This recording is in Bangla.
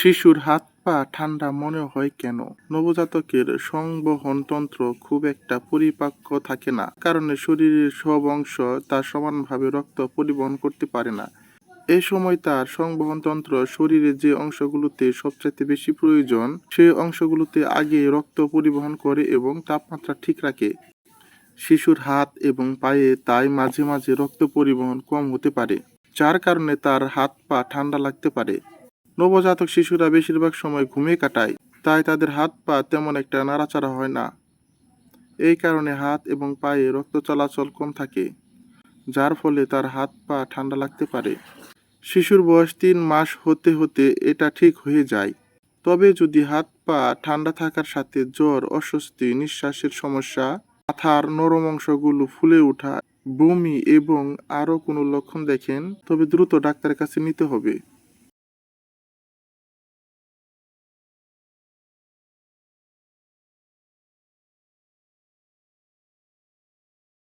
শিশুর হাত পা ঠান্ডা মনে হয় কেন? নবজাতকের সংবহনতন্ত্র খুব একটা পরিপাক্ব থাকে না, কারণে শরীরের সব অংশ তার সমানভাবে রক্ত পরিবহন করতে পারে না। এই সময় তার সংবহনতন্ত্র শরীরের যে অংশগুলোতে সবচেয়ে বেশি প্রয়োজন সেই অংশগুলোতে আগে রক্ত পরিবহন করে এবং তাপমাত্রা ঠিক রাখে। শিশুর হাত এবং পায়ে তাই মাঝে মাঝে রক্ত পরিবহন কম হতে পারে, যার কারণে তার হাত পা ঠান্ডা লাগতে পারে। নবজাতক শিশুরা বেশিরভাগ সময় ঘুমিয়ে কাটায়, তাই তাদের হাত পা তেমন একটা নাড়াচাড়া হয় না। এই কারণে হাত এবং পায়ে রক্ত চলাচল কম থাকে, যার ফলে তার হাত পা ঠান্ডা লাগতে পারে। শিশুর বয়স তিন মাস হতে হতে এটা ঠিক হয়ে যায়। তবে যদি হাত পা ঠান্ডা থাকার সাথে জ্বর, অস্বস্তি, নিঃশ্বাসের সমস্যা, মাথার নরম অংশগুলো ফুলে ওঠা, বমি এবং আরও কোনো লক্ষণ দেখেন, তবে দ্রুত ডাক্তারের কাছে নিতে হবে।